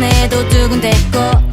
장난에도 두근댔고